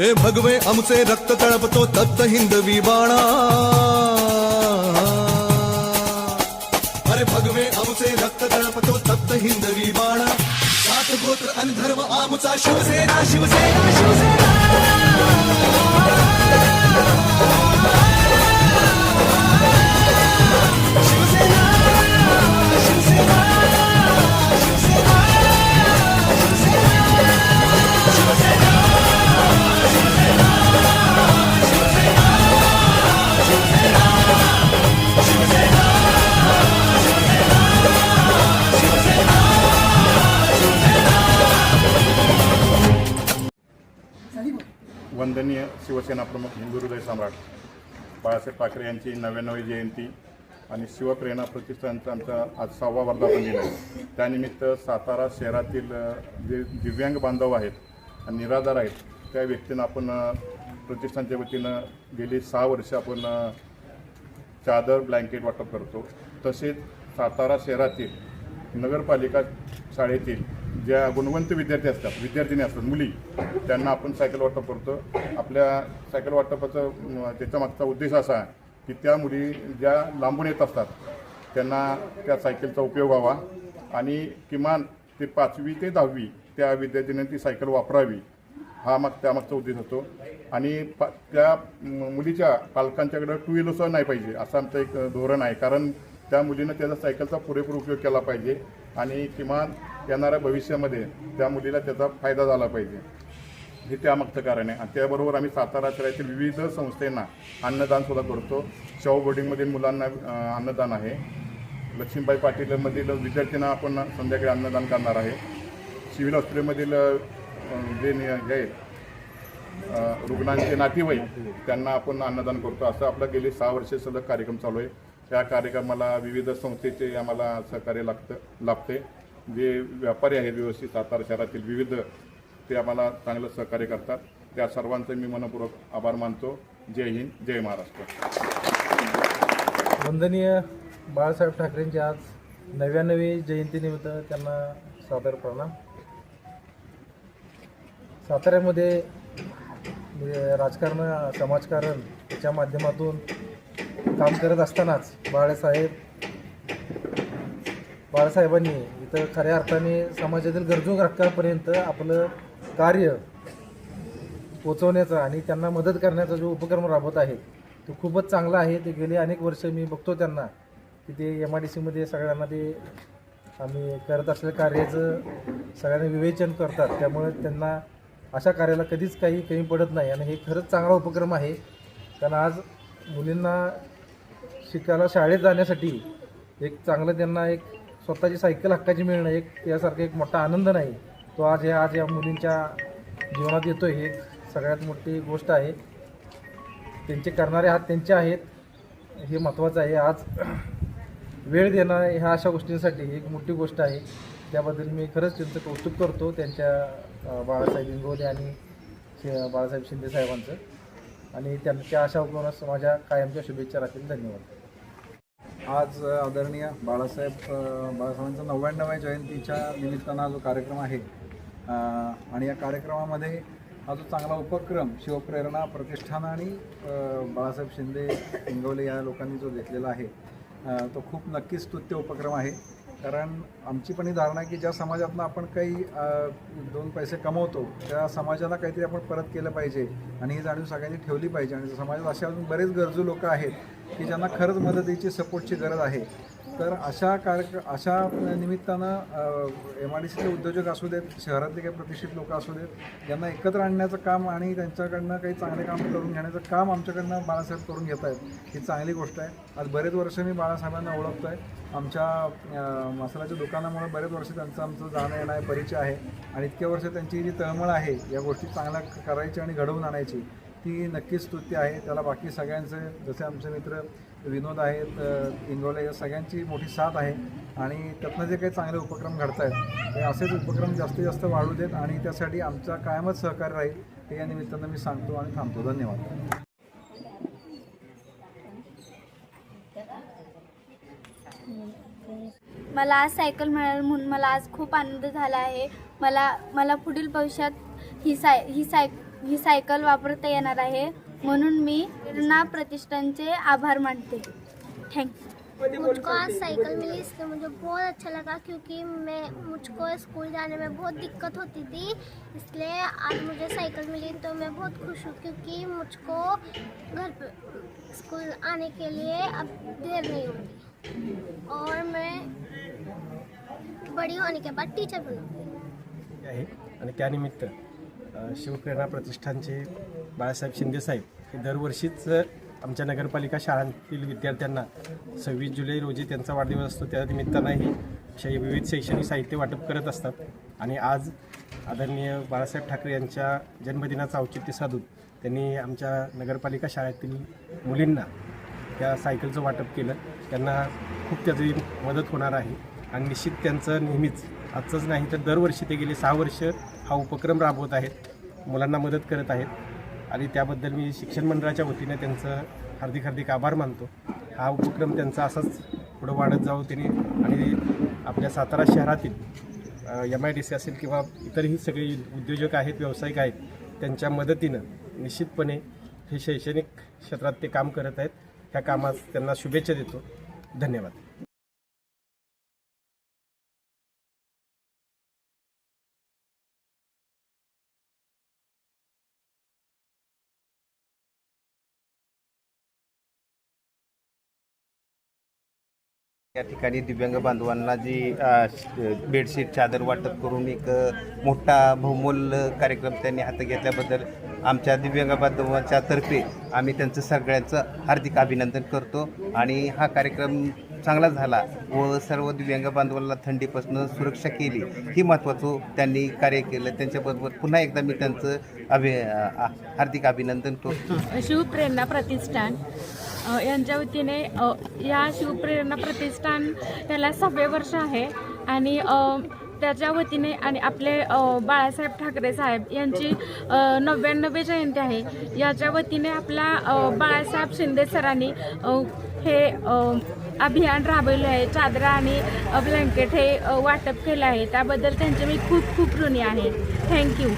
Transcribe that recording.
हे भगवे आमचे रक्त तळपतो तप्त हिंदवी बाणा. अरे भगवे आमचे रक्त तळपतो तप्त हिंदवी बाणा. जात गोत्र आणि धर्म आमचा शिवसेना शिवसेना शिवसेना. वंदनीय शिवसेना प्रमुख हिंदू हृदय सम्राट बाळासाहेब ठाकरे यांची नव्याण्णवी जयंती आणि शिवप्रेरणा प्रतिष्ठानचा आमचा आज सहावा वर्धापन दिन आहे. त्यानिमित्त सातारा शहरातील जे दिव्यांग बांधव आहेत आणि निराधार आहेत त्या व्यक्तींना आपण प्रतिष्ठानच्या वतीनं गेली सहा वर्ष आपण चादर ब्लँकेट वाटप करतो. तसेच सातारा शहरातील नगरपालिका शाळेतील ज्या गुणवंत विद्यार्थी असतात विद्यार्थिनी असतात मुली त्यांना आपण सायकल वाटप करतो. आपल्या सायकल वाटपाचं त्याच्या मागचा उद्देश असा आहे की त्या मुली ज्या लांबून येत असतात त्यांना त्या सायकलचा उपयोग व्हावा आणि किमान ते पाचवी ते दहावी त्या विद्यार्थिनींनी ती सायकल वापरावी हा मग त्यामागचा उद्देश होतो. आणि पा त्या मुलीच्या पालकांच्याकडं टू व्हीलरसुद्धा नाही पाहिजे असं आमचं एक धोरण आहे. कारण त्या मुलीनं त्याचा सायकलचा पुरेपूर उपयोग केला पाहिजे आणि किमान येणाऱ्या भविष्यामध्ये त्या मुलीला त्याचा फायदा झाला पाहिजे. हे त्यामागचं कारण आहे. आणि त्याबरोबर आम्ही सातारा शहरातील विविध संस्थेना अन्नदानसुद्धा करतो. शाहू बोर्डिंगमधील मुलांना अन्नदान आहे. लक्ष्मीबाई पाटीलमधील विद्यार्थ्यांना आपण संध्याकाळी अन्नदान करणार आहे. सिव्हिल हॉस्पिटलमधील जे हे रुग्णांचे नातेवाईक त्यांना आपण अन्नदान करतो. असं आपलं गेले सहा वर्षे सलग कार्यक्रम चालू आहे. त्या कार्यक्रमाला विविध संस्थेचे आम्हाला सहकार्य लागतं लाभते जे व्यापारी आहेत व्यवस्थित सातारा शहरातील विविध ते आम्हाला चांगलं सहकार्य करतात. त्या सर्वांचे मी मनपूर्वक आभार मानतो. जय हिंद जय महाराष्ट्र. वंदनीय बाळासाहेब ठाकरेंची आज नव्यानवी जयंतीनिमित्त त्यांना सादर प्रणाम. साताऱ्यामध्ये म्हणजे राजकारण समाजकारण याच्या माध्यमातून काम करत असतानाच बाळासाहेब बाळासाहेबांनी तर खऱ्या अर्थाने समाजातील गरजू ग्राहकांपर्यंत आपलं कार्य पोचवण्याचा आणि त्यांना मदत करण्याचा जो उपक्रम राबवत आहेत तो खूपच चांगला आहे. ते गेले अनेक वर्ष मी बघतो त्यांना की ते एम आय डी सीमध्ये सगळ्यांना ते आम्ही करत असलेल्या कार्याचं सगळ्यांना विवेचन करतात. त्यामुळे त्यांना अशा कार्याला कधीच काही कमी पडत नाही आणि हे खरंच चांगला उपक्रम आहे. कारण आज मुलींना शिकायला शाळेत जाण्यासाठी एक चांगलं त्यांना एक स्वतःची सायकल हक्काची मिळणं एक यासारखा एक मोठा आनंद नाही. तो आज हे आज या मुलींच्या जीवनात येतो हे एक सगळ्यात मोठी गोष्ट आहे. त्यांचे करणारे हात त्यांचे आहेत हे महत्त्वाचं आहे. आज वेळ देणं ह्या अशा गोष्टींसाठी ही एक मोठी गोष्ट आहे. त्याबद्दल मी खरंच त्यांचं कौतुक करतो त्यांच्या बाळासाहेब इंगोले आणि बाळासाहेब शिंदे साहेबांचं. आणि त्यांच्या अशा उपक्रमास माझ्या कायमच्या शुभेच्छा राहतील. धन्यवाद. आज आदरणीय बाळासाहेब अ, बाळासाहेबांचा नव्याण्णव्या जयंतीच्या निमित्तानं हा जो कार्यक्रम आहे आणि या कार्यक्रमामध्ये हा जो चांगला उपक्रम शिवप्रेरणा प्रतिष्ठान आणि बाळासाहेब शिंदे हिंगवले या लोकांनी जो घेतलेला आहे तो खूप नक्कीच स्तुत्य उपक्रम आहे. कारण आमची पण ही धारणा आहे की ज्या समाजातनं आपण काही दोन पैसे कमवतो त्या समाजाला काहीतरी आपण परत केलं पाहिजे आणि ही जाणीव सगळ्यांनी ठेवली पाहिजे. आणि समाजात असे अजून बरेच गरजू लोक आहेत की ज्यांना खरंच मदतीची सपोर्टची गरज आहे. तर अशा कार्यक्र अशा निमित्तानं एम आय डी सीचे उद्योजक असू देत शहरातले काही प्रतिष्ठित लोक असू देत यांना एकत्र आणण्याचं काम आणि त्यांच्याकडनं काही चांगले काम करून घेण्याचं काम आमच्याकडनं बाळासाहेब करून घेत आहेत. ही चांगली गोष्ट आहे. आज बरेच वर्ष मी बाळासाहेबांना ओळखतो आहे आमच्या मसाल्याच्या दुकानामुळे बरेच वर्ष त्यांचं आमचं जाणं येणं आहे परिचय आहे. आणि इतक्या वर्ष त्यांची जी तळमळ आहे या गोष्टी चांगल्या करायची आणि घडवून आणायची. ती नक्कीच स्तुती आहे. त्याला बाकी सगळ्यांचे जसे आमचे मित्र विनोद आहेत इंगोले या सगळ्यांची मोठी साथ आहे. आणि त्यातनं जे काही चांगले उपक्रम घडत आहेत ते असेच उपक्रम जास्तीत जास्त वाढू देत आणि त्यासाठी आमचा कायमच सहकार्य राहील हे या निमित्तानं मी सांगतो आणि थांबतो. धन्यवाद. मला आज सायकल मिळाली म्हणून मला आज खूप आनंद झाला आहे. मला मला पुढील भविष्यात ही साय ही साय ही सायकल वापरता येणार आहे. म्हणून मी प्रेरणा प्रतिष्ठानचे आभार मानते. थँक्यू मुझको आज साइकिल मिली इसलिए मुझे बहुत अच्छा लगा क्योंकि मैं मुझको स्कूल जाने में बहुत दिक्कत होती थी इसलिए आज मुझे साइकिल मिली तो मैं बहुत खुश हूँ क्योंकि मुझको घर पर स्कूल आने के लिए अब देर नहीं होगी और मैं बड़ी होने के बाद टीचर बनूँगी। आणि त्यानिमित्त अ, शिवप्रेरणा प्रतिष्ठानचे बाळासाहेब शिंदेसाहेब हे दरवर्षीच आमच्या नगरपालिका शाळांतील विद्यार्थ्यांना सव्वीस जुलै रोजी त्यांचा वाढदिवस असतो. त्या निमित्तानंही शै विविध शैक्षणिक साहित्य वाटप करत असतात. आणि आज आदरणीय बाळासाहेब ठाकरे यांच्या जन्मदिनाचं औचित्य साधून त्यांनी आमच्या नगरपालिका शाळेतील मुलींना त्या सायकलचं वाटप केलं. त्यांना खूप त्याची मदत होणार आहे. आणि निश्चित त्यांचं नेहमीच आजचंच नाही तर दरवर्षी ते गेले सहा वर्ष हा उपक्रम राबवत आहेत. मुलांना मदत करत आहेत. आणि त्याबद्दल मी शिक्षण मंडळाच्या वतीने त्यांचं हार्दिक हार्दिक आभार मानतो. हा उपक्रम त्यांचा असाच पुढं वाढत जाऊ त्यांनी आणि आपल्या सातारा शहरातील एम आय डी सी असेल किंवा इतरही सगळे उद्योजक आहेत व्यावसायिक आहेत त्यांच्या मदतीनं निश्चितपणे हे शैक्षणिक क्षेत्रात ते काम करत आहेत. ह्या कामास त्यांना शुभेच्छा देतो. धन्यवाद. या ठिकाणी दिव्यांग बांधवांना जी बेडशीट चादर वाटप करून एक मोठा बहुमोल कार्यक्रम त्यांनी हाती घेतल्याबद्दल आमच्या दिव्यांग बांधवांच्या तर्फे आम्ही त्यांचं सगळ्यांचं हार्दिक अभिनंदन करतो. आणि हा कार्यक्रम चांगला झाला व सर्व दिव्यांग बांधवांना थंडीपासून सुरक्षा केली. ही महत्त्वाचं त्यांनी कार्य केलं. त्यांच्याबरोबर पुन्हा एकदा मी त्यांचं अभि हार्दिक अभिनंदन करतो. शिवप्रेरणा प्रतिष्ठान यांच्या वतीने या शिवप्रेरणा प्रतिष्ठान त्याला सहावे वर्ष आहे आणि त्याच्या वतीने आणि आपले बाळासाहेब ठाकरे साहेब यांची अ, नव्याण्णवी जयंती आहे. याच्या वतीने आपला बाळासाहेब शिंदे सरांनी हे अभियान राबवलं आहे. चादरा आणि ब्लँकेट हे वाटप केलं आहे. त्याबद्दल त्यांचे मी खूप खूप ऋणी आहे. थँक्यू